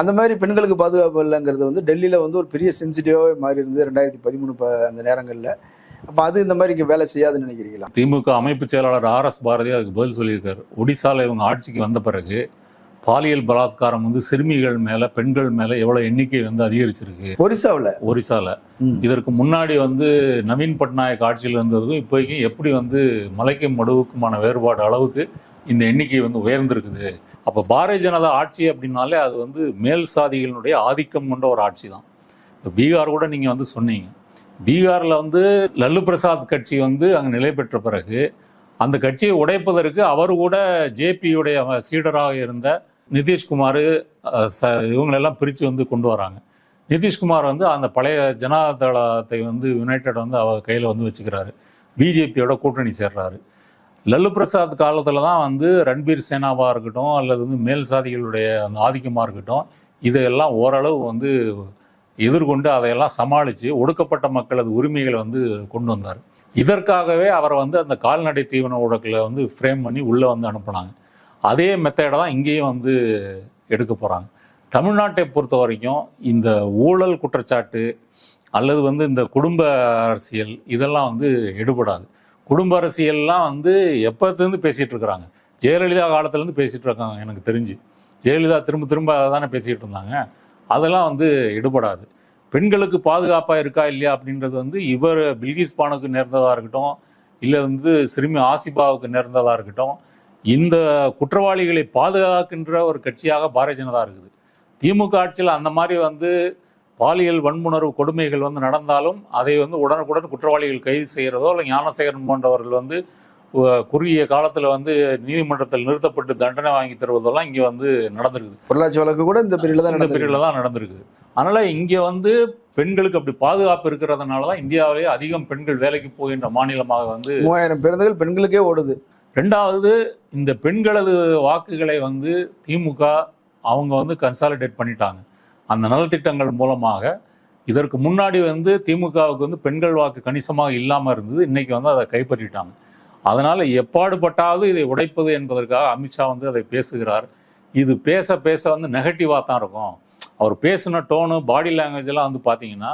S5: அந்த மாதிரி பெண்களுக்கு பாதுகாப்பு இல்லைங்கிறது வந்து டெல்லியில் வந்து ஒரு பெரிய சென்சிட்டிவாகவே மாறி இருந்தது ரெண்டாயிரத்தி பதிமூணு அந்த நேரங்களில். அப்போ அது இந்த மாதிரி வேலை செய்யாதுன்னு நினைக்கிறீங்களா?
S4: திமுக அமைப்பு செயலாளர் ஆர் எஸ் பாரதி அதுக்கு பதில் சொல்லியிருக்காரு. ஒடிசால இவங்க ஆட்சிக்கு வந்த பிறகு பாலியல் பலாத்காரம் வந்து சிறுமிகள் மேல பெண்கள் மேல எவ்வளவு எண்ணிக்கை வந்து அதிகரிச்சிருக்கு.
S5: ஒரிசாவில்?
S4: ஒரிசால. இதற்கு முன்னாடி வந்து நவீன் பட்நாயக் ஆட்சியில் இருந்ததுக்கும் இப்போதைக்கும் எப்படி வந்து மலைக்கும் மடுவுக்குமான வேறுபாடு அளவுக்கு இந்த எண்ணிக்கை வந்து உயர்ந்திருக்குது? அப்போ பாரதிய ஜனதா ஆட்சி அப்படின்னாலே அது வந்து மேல் சாதிகளினுடைய ஆதிக்கம் கொண்ட ஒரு ஆட்சி தான் இப்போ பீகார் கூட நீங்கள் வந்து சொன்னீங்க. பீகாரில் வந்து லல்லு பிரசாத் கட்சி வந்து அங்கே நிலை பெற்ற பிறகு அந்த கட்சியை உடைப்பதற்கு அவர் கூட ஜேபியுடைய சீடராக இருந்த நிதிஷ்குமார் ச- இவங்களெல்லாம் பிரித்து வந்து கொண்டு வராங்க. நிதிஷ்குமார் வந்து அந்த பழைய ஜனதாதளத்தை வந்து யுனைடெட் வந்து அவர் கையில் வந்து வச்சுக்கிறாரு. பிஜேபியோட கூட்டணி சேர்றாரு. லல்லு பிரசாத் காலத்தில் தான் வந்து ரன்பீர் சேனாவாக இருக்கட்டும் அல்லது வந்து மேல் சாதிகளுடைய அந்த ஆதிக்கமாக இருக்கட்டும் இதையெல்லாம் ஓரளவு வந்து எதிர்கொண்டு அதையெல்லாம் சமாளித்து ஒடுக்கப்பட்ட மக்களது உரிமைகளை வந்து கொண்டு வந்தார். இதற்காகவே அவரை வந்து அந்த கால்நடை தீவன ஊடகத்தில் வந்து ஃப்ரேம் பண்ணி உள்ளே வந்து அனுப்புனாங்க. அதே மெத்தடை தான் இங்கேயும் வந்து எடுக்க போகிறாங்க தமிழ்நாட்டை பொறுத்த வரைக்கும் இந்த ஊழல் குற்றச்சாட்டு அல்லது வந்து இந்த குடும்ப அரசியல் இதெல்லாம் வந்து எடுபடாது. குடும்ப அரசியல்லாம் வந்து எப்போத்துலேருந்து பேசிகிட்டு இருக்கிறாங்க? ஜெயலலிதா காலத்துலேருந்து பேசிகிட்டு இருக்காங்க எனக்கு தெரிஞ்சு. ஜெயலலிதா திரும்ப திரும்ப அதை தானே பேசிகிட்டு இருந்தாங்க. அதெல்லாம் வந்து எடுபடாது. பெண்களுக்கு பாதுகாப்பாக இருக்கா இல்லையா அப்படின்றது வந்து இவர் பில்கிஸ் பானுக்கு நேர்ந்ததாக இருக்கட்டும் இல்லை வந்து சிறுமி ஆசிபாவுக்கு நேர்ந்ததாக இருக்கட்டும் இந்த குற்றவாளிகளை பாதுகாக்கின்ற ஒரு கட்சியாக பாரதிய ஜனதா இருக்குது. திமுக ஆட்சியில் அந்த மாதிரி வந்து பாலியல் வன்முணர்வு கொடுமைகள் வந்து நடந்தாலும் அதை வந்து உடனுக்குடன் குற்றவாளிகள் கைது செய்கிறதோ இல்லை ஞானசேகரன் போன்றவர்கள் வந்து குறுகிய காலத்தில் வந்து நீதிமன்றத்தில் நிறுத்தப்பட்டு தண்டனை வாங்கி தருவதெல்லாம் இங்கே வந்து நடந்திருக்குது.
S5: பொள்ளாச்சி வழக்கு கூட இந்த பீரியட்ல தான்
S4: இந்த பீரியட்ல தான் நடந்திருக்குது அதனால இங்க வந்து பெண்களுக்கு அப்படி பாதுகாப்பு இருக்கிறதுனால தான் இந்தியாவிலேயே அதிகம் பெண்கள் வேலைக்கு போகின்ற மாநிலமாக வந்து
S5: மூவாயிரம் பேருந்துகள் பெண்களுக்கே ஓடுது.
S4: ரெண்டாவது இந்த பெண்களது வாக்குகளை வந்து திமுக அவங்க வந்து கன்சாலிடேட் பண்ணிட்டாங்க. அந்த நலத்திட்டங்கள் மூலமாக இதற்கு முன்னாடி வந்து திமுகவுக்கு வந்து பெண்கள் வாக்கு கணிசமாக இல்லாமல் இருந்தது. இன்னைக்கு வந்து அதை கைப்பற்றிட்டாங்க. அதனால் எப்பாடுபட்டாவது இதை உடைப்பது என்பதற்காக அமித்ஷா வந்து அதை பேசுகிறார். இது பேச பேச வந்து நெகட்டிவாக தான் இருக்கும். அவர் பேசின டோனு பாடி லாங்குவேஜ் எல்லாம் வந்து பார்த்தீங்கன்னா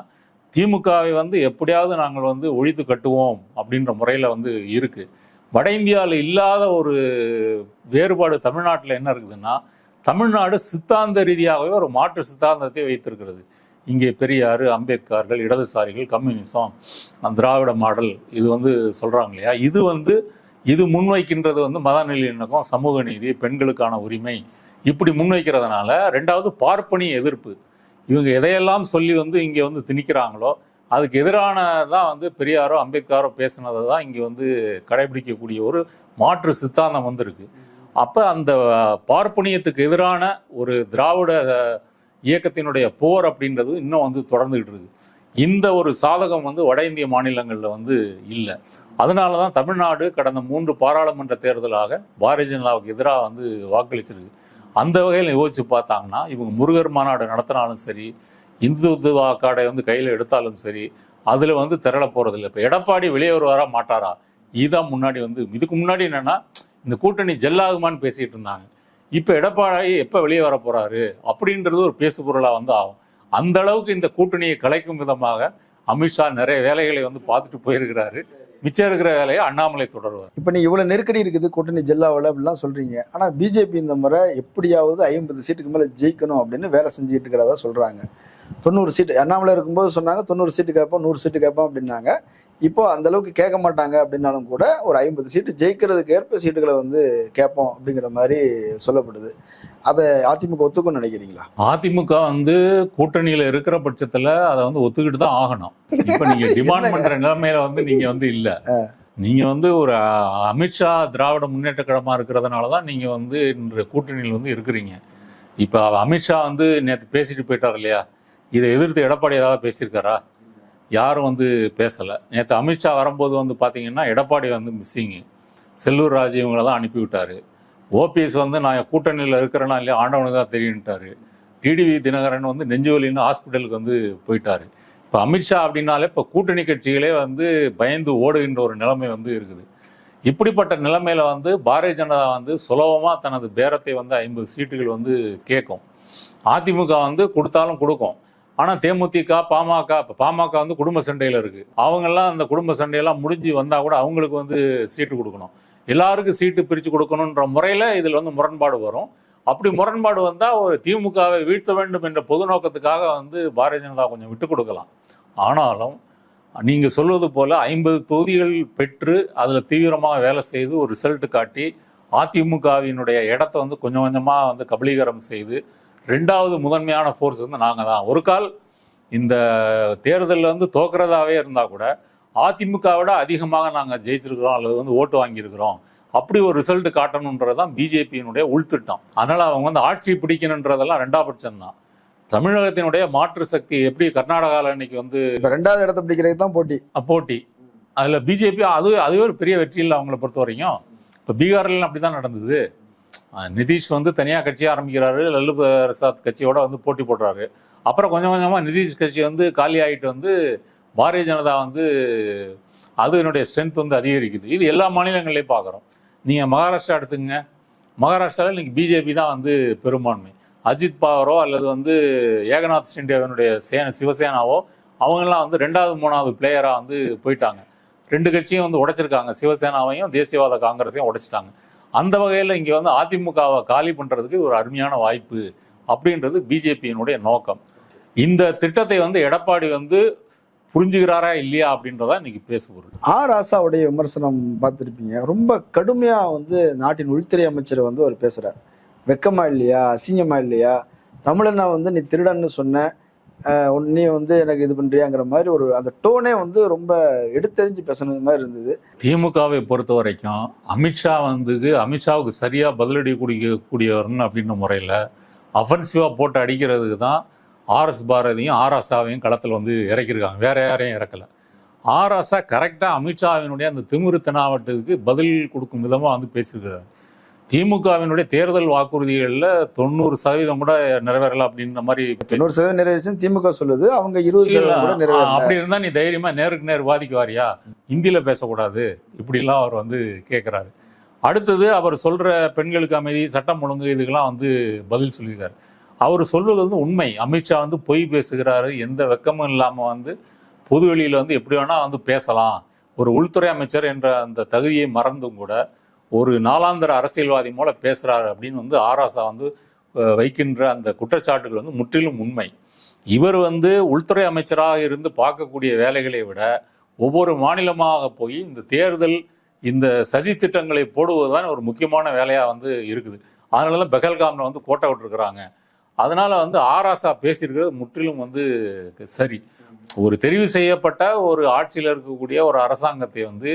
S4: திமுகவை வந்து எப்படியாவது நாங்கள் வந்து ஒழித்து கட்டுவோம் அப்படின்ற முறையில் வந்து இருக்குது வட இந்தியாவில் இல்லாத ஒரு வேறுபாடு தமிழ்நாட்டில் என்ன இருக்குதுன்னா தமிழ்நாடு சித்தாந்த ரீதியாகவே ஒரு மாற்று சித்தாந்தத்தை வைத்திருக்கிறது. இங்கே பெரியார் அம்பேத்கர்கள் இடதுசாரிகள் கம்யூனிசம் அந்த திராவிட மாடல் இது வந்து சொல்கிறாங்க இல்லையா? இது வந்து இது முன்வைக்கின்றது வந்து மத இணக்கம் சமூக நீதி பெண்களுக்கான உரிமை. இப்படி முன்வைக்கிறதுனால ரெண்டாவது பார்ப்பனிய எதிர்ப்பு. இவங்க எதையெல்லாம் சொல்லி வந்து இங்கே வந்து திணிக்கிறாங்களோ அதுக்கு எதிரானதான் வந்து பெரியாரோ அம்பேத்கரோ பேசுனதை தான் இங்கே வந்து கடைபிடிக்கக்கூடிய ஒரு மாற்று சித்தாந்தம் வந்திருக்கு. அப்போ அந்த பார்ப்பனியத்துக்கு எதிரான ஒரு திராவிட இயக்கத்தினுடைய போர் அப்படின்றது இன்னும் வந்து தொடர்ந்துகிட்டு இருக்கு. இந்த ஒரு சாதகம் வந்து வட இந்திய மாநிலங்களில் வந்து இல்லை. அதனால தான் தமிழ்நாடு கடந்த மூன்று பாராளுமன்ற தேர்தலாக பாரதிய ஜனதாவுக்கு எதிராக வந்து வாக்களிச்சிருக்கு. அந்த வகையில் யோசிச்சு பார்த்தாங்கன்னா இவங்க முருகர் மாநாடு நடத்தினாலும் சரி இந்துத்துவ அக்காடை வந்து கையில் எடுத்தாலும் சரி அதில் வந்து திரள போகிறதில்ல இப்போ எடப்பாடி வெளியே வருவாரா மாட்டாரா? இதுதான் முன்னாடி வந்து இதுக்கு முன்னாடி என்னன்னா இந்த கூட்டணி ஜெல்லாகுமான்னு பேசிகிட்டு இருந்தாங்க. இப்போ எடப்பாடி எப்போ வெளியே வர போகிறாரு அப்படின்றது ஒரு பேசு பொருளாக வந்து ஆகும். அந்த அளவுக்கு இந்த கூட்டணியை கலைக்கும் விதமாக அமித்ஷா நிறைய வேலைகளை வந்து பார்த்துட்டு போயிருக்கிறாரு. மிச்சம் இருக்கிற வேலையை அண்ணாமலை தொடர்வார்.
S5: இப்போ நீ இவ்வளோ நெருக்கடி இருக்குது கூட்டணி ஜெல்லாவில் அப்படிலாம் சொல்கிறீங்க ஆனால் பிஜேபி இந்த முறை எப்படியாவது ஐம்பது சீட்டுக்கு மேலே ஜெயிக்கணும் அப்படின்னு வேலை செஞ்சுட்டு இருக்கிறதா சொல்கிறாங்க தொண்ணூறு சீட்டு அண்ணாமலை இருக்கும்போது சொன்னாங்க தொண்ணூறு சீட்டு கேட்போம் நூறு சீட்டு கேட்போம் அப்படின்னாங்க. இப்போ அந்த அளவுக்கு கேட்க மாட்டாங்க அப்படின்னாலும் கூட ஒரு ஐம்பது சீட்டு ஜெயிக்கிறதுக்கு ஏற்ப சீட்டுகளை வந்து கேட்போம் அப்படிங்கிற மாதிரி சொல்லப்படுது. அதை அதிமுக ஒத்துக்கும்னு நினைக்கிறீங்களா?
S4: அதிமுக வந்து கூட்டணியில இருக்கிற பட்சத்துல அதை வந்து ஒத்துக்கிட்டு தான் ஆகணும். இப்ப நீங்க (laughs) டிமாண்ட் பண்ற நிலைமையில வந்து நீங்க வந்து இல்ல. நீங்க வந்து ஒரு அமித்ஷா திராவிட முன்னேற்ற கழகமா இருக்கிறதுனால தான் நீங்க வந்து இன்று கூட்டணியில் வந்து இருக்கிறீங்க. இப்ப அமித்ஷா வந்து நேற்று பேசிட்டு போயிட்டார் இல்லையா? இதை எதிர்த்து எடப்பாடி ஏதாவது பேசியிருக்காரா? யாரும் வந்து பேசலை. நேற்று அமித்ஷா வரும்போது வந்து பார்த்தீங்கன்னா எடப்பாடி வந்து மிஸ்ஸிங்கு செல்லூர் ராஜு இவங்களெல்லாம் தான் ஓபிஎஸ் வந்து நான் கூட்டணியில் இருக்கிறேன்னா இல்லையா? ஆண்டவனுக்கு தான் தெரியுன்ட்டாரு டிடிவி தினகரன் வந்து நெஞ்சுவலின்னு ஹாஸ்பிட்டலுக்கு வந்து போயிட்டார். இப்போ அமித்ஷா அப்படின்னாலே இப்போ கூட்டணி கட்சிகளே வந்து பயந்து ஓடுகின்ற ஒரு நிலைமை வந்து இருக்குது. இப்படிப்பட்ட நிலைமையில் வந்து பாரதிய ஜனதா வந்து சுலபமாக தனது பேரத்தை வந்து ஐம்பது சீட்டுகள் வந்து கேட்கும் அதிமுக வந்து கொடுத்தாலும் கொடுக்கும். ஆனால் தேமுதிக பாமக இப்போ பாமக வந்து குடும்ப சண்டையில் இருக்கு. அவங்கெல்லாம் அந்த குடும்ப சண்டையெல்லாம் முடிஞ்சு வந்தால் கூட அவங்களுக்கு வந்து சீட்டு கொடுக்கணும். எல்லாருக்கும் சீட்டு பிரித்து கொடுக்கணுன்ற முறையில் இதில் வந்து முரண்பாடு வரும். அப்படி முரண்பாடு வந்தா ஒரு திமுகவை வீழ்த்த வேண்டும் என்ற பொது நோக்கத்துக்காக வந்து பாரதிய ஜனதா கொஞ்சம் விட்டு கொடுக்கலாம். ஆனாலும் நீங்க சொல்வது போல ஐம்பது தொகுதிகள் பெற்று அதுல தீவிரமாக வேலை செய்து ஒரு ரிசல்ட் காட்டி அதிமுகவினுடைய இடத்த வந்து கொஞ்சம் கொஞ்சமாக வந்து கபலீகரம் செய்து ரெண்டாவது முதன்மையான ஃபோர்ஸ் வந்து நாங்க தான் ஒரு கால் இந்த தேர்தலில் வந்து தோக்குறதாவே இருந்தா கூட அதிமுக விட அதிகமாக நாங்க ஜெயிச்சிருக்கிறோம் அல்லது வந்து ஓட்டு வாங்கியிருக்கிறோம். அப்படி ஒரு ரிசல்ட் காட்டணுன்றது தான் பிஜேபியினுடைய உள்திட்டம். அதனால அவங்க வந்து ஆட்சி பிடிக்கணுன்றதெல்லாம் ரெண்டா பட்சம் தான் தமிழகத்தினுடைய மாற்று சக்தி எப்படி கர்நாடகாவில் இன்னைக்கு வந்து
S5: இப்ப ரெண்டாவது இடத்த பிடிக்கிறதுக்கு தான் போட்டி.
S4: போட்டி. அதுல பிஜேபி அது அதுவே ஒரு பெரிய வெற்றி இல்லை அவங்கள பொறுத்த வரைக்கும் இப்போ பீகார்ல அப்படிதான் நடந்தது. அஹ் நிதிஷ் வந்து தனியாக கட்சி ஆரம்பிக்கிறாரு லல்லு பிரசாத் கட்சியோட வந்து போட்டி போடுறாரு. அப்புறம் கொஞ்சம் கொஞ்சமாக நிதிஷ் கட்சி வந்து காலி ஆகிட்டு வந்து பாரதிய ஜனதா வந்து அது என்னுடைய ஸ்ட்ரென்த் வந்து அதிகரிக்குது. இது எல்லா மாநிலங்களையும் பார்க்குறோம் நீங்கள் மகாராஷ்டிரா எடுத்துங்க மகாராஷ்டிராவில் இன்னைக்கு பிஜேபி தான் வந்து பெரும்பான்மை. அஜித் பவரோ அல்லது வந்து ஏகநாத் ஷிண்டேவனுடைய சேன சிவசேனாவோ அவங்கெல்லாம் வந்து ரெண்டாவது மூணாவது பிளேயராக வந்து போயிட்டாங்க. ரெண்டு கட்சியும் வந்து உடைச்சிருக்காங்க. சிவசேனாவையும் தேசியவாத காங்கிரஸையும் உடைச்சிட்டாங்க. அந்த வகையில் இங்கே வந்து அதிமுகவை காலி பண்ணுறதுக்கு ஒரு அருமையான வாய்ப்பு அப்படின்றது பிஜேபியினுடைய நோக்கம். இந்த திட்டத்தை வந்து எடப்பாடி வந்து புரிஞ்சுக்கிறாரா இல்லையா அப்படின்றதா இன்னைக்கு பேசுபொருள்
S5: ஆர் ராசாவுடைய விமர்சனம் பார்த்துருப்பீங்க. ரொம்ப கடுமையாக வந்து நாட்டின் உள்துறை அமைச்சர் வந்து அவர் பேசுகிறார் வெக்கமா இல்லையா? அசிங்கமா இல்லையா? தமிழனை வந்து நீ திருடன்னு சொன்ன ஆஹ் நீ வந்து எனக்கு இது பண்றியாங்கிற மாதிரி ஒரு அந்த டோனே வந்து ரொம்ப எடுத்தெறிஞ்சு பேசுனது மாதிரி இருந்தது.
S4: திமுகவை பொறுத்த வரைக்கும் அமித்ஷா வந்து அமித்ஷாவுக்கு சரியா பதிலடி குடிக்க கூடியவர்னு அப்படின்ற முறையில் அஃபென்சிவா போட்டு அடிக்கிறதுக்கு தான் ஆர்எஸ் பாரதியும் ஆர்எஸ்ஆவையும் களத்தில் வந்து இறக்கியிருக்காங்க. வேற யாரையும் இறக்கல. ஆர்எஸ்ஆ கரெக்டாக அமித்ஷாவினுடைய அந்த திமிரு தெனாவட்டுக்கு பதில் கொடுக்கும் விதமாக வந்து பேசியிருக்கிறார் திமுகவினுடைய தேர்தல் வாக்குறுதிகளில் தொண்ணூறு சதவீதம் கூட நிறைவேறல அப்படின்ற மாதிரி
S5: தொண்ணூறு சதவீதம் நிறைவேறிச்சுன்னு திமுக சொல்லுது. அவங்க இருபது சதவீதம்
S4: அப்படி இருந்தா நீ தைரியமா நேருக்கு நேர் வாதிக்கு வாரியா? இந்தியில பேசக்கூடாது. இப்படிலாம் அவர் வந்து கேட்கிறாரு அடுத்தது அவர் சொல்ற பெண்களுக்கு அமைதி சட்டம் ஒழுங்கு இதுக்கெல்லாம் வந்து பதில் சொல்லியிருக்காரு. அவர் சொல்வது வந்து உண்மை. அமித்ஷா வந்து பொய் பேசுகிறாரு. எந்த வெக்கமும் இல்லாம வந்து பொது வெளியில வந்து எப்படி வேணா வந்து பேசலாம். ஒரு உள்துறை அமைச்சர் என்ற அந்த தகுதியை மறந்தும் கூட ஒரு நாளாந்தர அரசியல்வாதி மூல பேசுகிறார் அப்படின்னு வந்து ஆராசா வந்து வைக்கின்ற அந்த குற்றச்சாட்டுகள் வந்து முற்றிலும் உண்மை. இவர் வந்து உள்துறை அமைச்சராக இருந்து பார்க்கக்கூடிய வேலைகளை விட ஒவ்வொரு மாநிலமாக போய் இந்த தேர்தல் இந்த சதி திட்டங்களை போடுவதுதான் ஒரு முக்கியமான வேலையாக வந்து இருக்குது. அதனால தான் பெகல்காமில் வந்து கோட்டை விட்டுருக்குறாங்க. அதனால் வந்து ஆராசா பேசியிருக்கிறது முற்றிலும் வந்து சரி. ஒரு தெரிவு செய்யப்பட்ட ஒரு ஆட்சியில் இருக்கக்கூடிய ஒரு அரசாங்கத்தை வந்து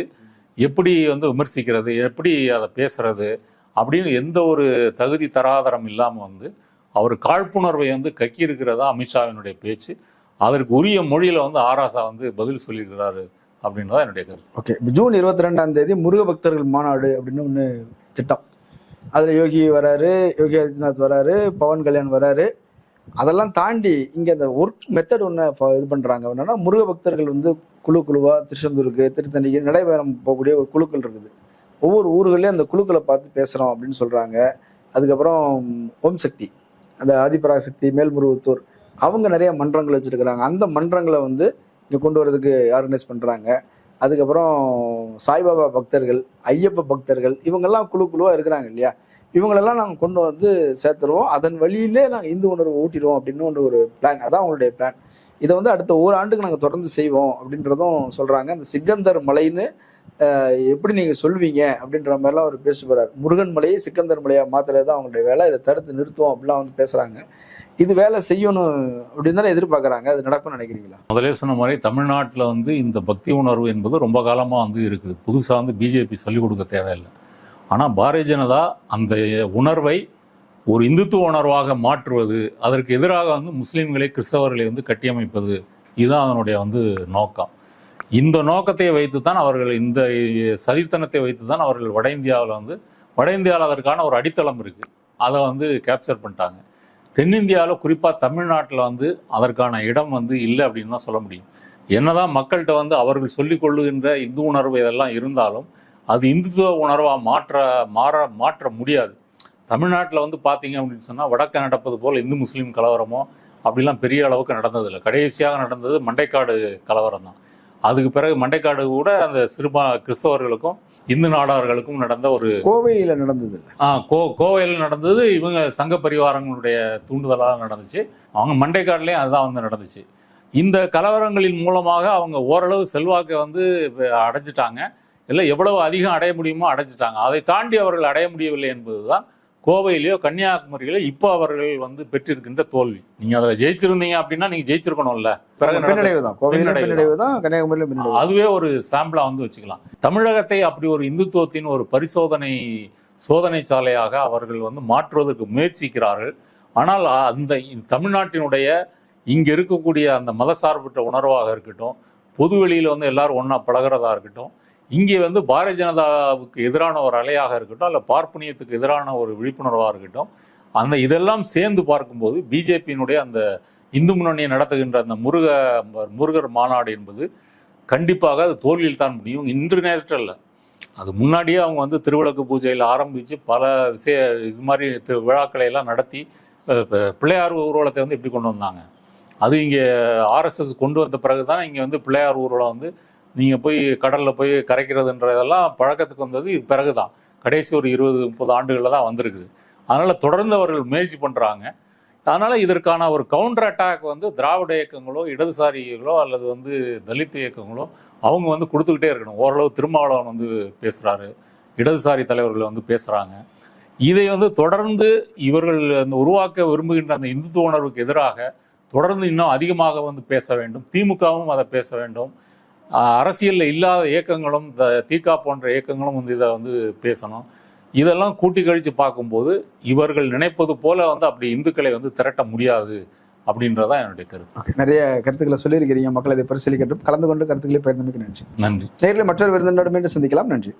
S4: எப்படி வந்து விமர்சிக்கிறது எப்படி அதை பேசுறது அப்படின்னு எந்த ஒரு தகுதி தராதரம் இல்லாமல் வந்து அவர் காழ்ப்புணர்வை வந்து கக்கி இருக்கிறதா அமித்ஷாவினுடைய பேச்சு. அதற்கு உரிய மொழியில வந்து ஆராசா வந்து பதில் சொல்லியிருக்கிறாரு அப்படின்றதான் என்னுடைய கருத்து.
S5: ஓகே. ஜூன் இருபத்தி ரெண்டாம் தேதி முருக பக்தர்கள் மாநாடு அப்படின்னு ஒன்று திட்டம். அதில் யோகி வராரு யோகி ஆதித்யநாத் வராரு பவன் கல்யாண் வராரு. அதெல்லாம் தாண்டி இங்கே அந்த ஒர்க் மெத்தட் ஒன்று இது பண்ணுறாங்க என்னன்னா முருக பக்தர்கள் வந்து குழு குழுவாக திருச்செந்தூருக்கு திருத்தணிக்கு நடைபயணம் போகக்கூடிய ஒரு குழுக்கள் இருக்குது. ஒவ்வொரு ஊர்களையும் அந்த குழுக்களை பார்த்து பேசுகிறோம் அப்படின்னு சொல்கிறாங்க அதுக்கப்புறம் ஓம் சக்தி அந்த ஆதிபராசக்தி மேல்முருகத்தூர் அவங்க நிறைய மன்றங்கள் வச்சுருக்கிறாங்க. அந்த மன்றங்களை வந்து இங்கே கொண்டு வரதுக்கு ஆர்கனைஸ் பண்ணுறாங்க அதுக்கப்புறம் சாய்பாபா பக்தர்கள் ஐயப்ப பக்தர்கள் இவங்கெல்லாம் குழு குழுவாக இருக்கிறாங்க இல்லையா? இவங்களெல்லாம் நாங்கள் கொண்டு வந்து சேர்த்துருவோம். அதன் வழியிலே நாங்கள் இந்து உணர்வு ஊட்டிடுவோம் அப்படின்னு ஒரு பிளான் அதான் அவங்களுடைய பிளான் இதை வந்து அடுத்த ஒரு ஆண்டுக்கு நாங்கள் தொடர்ந்து செய்வோம் அப்படின்றதும் சொல்கிறாங்க அந்த சிக்கந்தர் மலைன்னு எப்படி நீங்கள் சொல்வீங்க அப்படின்ற மாதிரிலாம் அவர் பேசிட்டு போகிறார் முருகன் மலையை சிக்கந்தர் மலையாக மாத்துறது தான் அவங்களுடைய வேலை. இதை தடுத்து நிறுத்துவோம் அப்படிலாம் வந்து பேசுகிறாங்க இது வேலை செய்யணும் அப்படின்னு தானே எதிர்பார்க்குறாங்க. அது நடக்கும்னு நினைக்கிறீங்களா?
S4: முதலே சொன்ன மாதிரி தமிழ்நாட்டில் வந்து இந்த பக்தி உணர்வு என்பது ரொம்ப காலமாக வந்து இருக்குது. புதுசாக வந்து பிஜேபி சொல்லிக் கொடுக்க தேவையில்லை. ஆனால் பாரதிய ஜனதா அந்த உணர்வை ஒரு இந்துத்துவ உணர்வாக மாற்றுவது அதற்கு எதிராக வந்து முஸ்லீம்களை கிறிஸ்தவர்களை வந்து கட்டியமைப்பது இதுதான் அதனுடைய வந்து நோக்கம். இந்த நோக்கத்தை வைத்து தான் அவர்கள் இந்த சதித்தனத்தை வைத்து தான் அவர்கள் வட இந்தியாவில் வந்து வட இந்தியாவில் அதற்கான ஒரு அடித்தளம் இருக்குது அதை வந்து கேப்சர் பண்ணிட்டாங்க. தென்னிந்தியாவில் குறிப்பாக தமிழ்நாட்டில் வந்து அதற்கான இடம் வந்து இல்லை அப்படின்னு தான் சொல்ல முடியும். என்னதான் மக்கள்கிட்ட வந்து அவர்கள் சொல்லிக் கொள்ளுகின்ற இந்து உணர்வு இதெல்லாம் இருந்தாலும் அது இந்துத்துவ உணர்வாக மாற்ற மாற மாற்ற முடியாது. தமிழ்நாட்டில் வந்து பார்த்தீங்க அப்படின்னு சொன்னால் வடக்க நடப்பது போல் இந்து முஸ்லீம் கலவரமோ அப்படிலாம் பெரிய அளவுக்கு நடந்ததில்லை. கடைசியாக நடந்தது மண்டைக்காடு கலவரம் தான். அதுக்கு பிறகு மண்டைக்காடு கூட அந்த சிறுபா கிறிஸ்தவர்களுக்கும் இந்து நாடார்களுக்கும் நடந்த ஒரு
S5: கோவையில நடந்தது.
S4: ஆ, கோ கோவையில் நடந்தது. இவங்க சங்க பரிவாரங்களுடைய தூண்டுதலால் நடந்துச்சு. அவங்க மண்டைக்காடுலேயும் அதுதான் வந்து நடந்துச்சு. இந்த கலவரங்களின் மூலமாக அவங்க ஓரளவு செல்வாக்கை வந்து அடைஞ்சிட்டாங்க. இல்லை எவ்வளவு அதிகம் அடைய முடியுமோ அடைஞ்சிட்டாங்க. அதை தாண்டி அவர்கள் அடைய முடியவில்லை என்பதுதான் கோவையிலேயோ கன்னியாகுமரியிலோ இப்போ அவர்கள் வந்து பெற்றிருக்கின்ற தோல்வி. நீங்க அதில் ஜெயிச்சிருந்தீங்க அப்படின்னா நீங்க ஜெயிச்சிருக்கணும்ல.
S5: பின்னடைவு தான். கோவையில
S4: பின்னடைவு
S5: பின்னடைவு தான் கன்னியாகுமரியில பின்னடைவு
S4: அதுவே ஒரு சாம்பிளா வந்து வச்சுக்கலாம். தமிழகத்தை அப்படி ஒரு இந்துத்துவத்தின் ஒரு பரிசோதனை சோதனை சாலையாக அவர்கள் வந்து மாற்றுவதற்கு முயற்சிக்கிறார்கள். ஆனால் அந்த தமிழ்நாட்டினுடைய இங்க இருக்கக்கூடிய அந்த மதசார்பற்ற உணர்வாக இருக்கட்டும் பொது வெளியில வந்து எல்லாரும் ஒண்ணா பழகிறதா இருக்கட்டும் இங்கே வந்து பாரதிய ஜனதாவுக்கு எதிரான ஒரு அலையாக இருக்கட்டும் அல்ல பார்ப்பனியத்துக்கு எதிரான ஒரு விழிப்புணர்வாக இருக்கட்டும் அந்த இதெல்லாம் சேர்ந்து பார்க்கும்போது பிஜேபியினுடைய அந்த இந்து முன்னணியை நடத்துகின்ற அந்த முருக முருகர் மாநாடு என்பது கண்டிப்பாக அது தோல்வியில் தான் முடியும். இன்று நேரத்தில் இல்லை அது முன்னாடியே அவங்க வந்து திருவிளக்கு பூஜையில் ஆரம்பித்து பல விஷய இது மாதிரி விழாக்களை எல்லாம் நடத்தி பிள்ளையார் ஊர்வலத்தை வந்து எப்படி கொண்டு வந்தாங்க. அது இங்கே ஆர்எஸ்எஸ் கொண்டு வந்த பிறகு தான் இங்கே வந்து பிள்ளையார் ஊர்வலம் வந்து நீங்கள் போய் கடலில் போய் கரைக்கிறதுன்றதெல்லாம் பழக்கத்துக்கு வந்தது இது பிறகு தான் கடைசி ஒரு இருபது முப்பது ஆண்டுகளில் தான் வந்திருக்குது. அதனால் தொடர்ந்து அவர்கள் முயற்சி பண்ணுறாங்க அதனால் இதற்கான ஒரு கவுண்டர் அட்டாக் வந்து திராவிட இயக்கங்களோ இடதுசாரிகளோ அல்லது வந்து தலித் இயக்கங்களோ அவங்க வந்து கொடுத்துக்கிட்டே இருக்கணும். ஓரளவு திருமாவளவன் வந்து பேசுகிறாரு இடதுசாரி தலைவர்கள் வந்து பேசுகிறாங்க இதை வந்து தொடர்ந்து இவர்கள் அந்த உருவாக்க விரும்புகின்ற அந்த இந்துத்துவ உணர்வுக்கு எதிராக தொடர்ந்து இன்னும் அதிகமாக வந்து பேச வேண்டும். திமுகவும் அதை பேச வேண்டும். அரசியல்ல இல்லாத இயக்கங்களும் இந்த திகா போன்ற இயக்கங்களும் வந்து இதை வந்து பேசணும். இதெல்லாம் கூட்டி கழிச்சு பார்க்கும்போது இவர்கள் நினைப்பது போல வந்து அப்படி இந்துக்களை வந்து திரட்ட முடியாது அப்படின்றதான் என்னுடைய கருத்து.
S5: நிறைய கருத்துக்களை சொல்லியிருக்கிறீங்க. மக்கள் இதை பரிசீலிக்கட்டும். கலந்து கொண்டு கருத்துக்களை பகிர்ந்தமைக்கு நன்றி.
S4: நன்றி.
S5: நேரில் மற்றொரு விருந்தினரிடம் சந்திக்கலாம். நன்றி.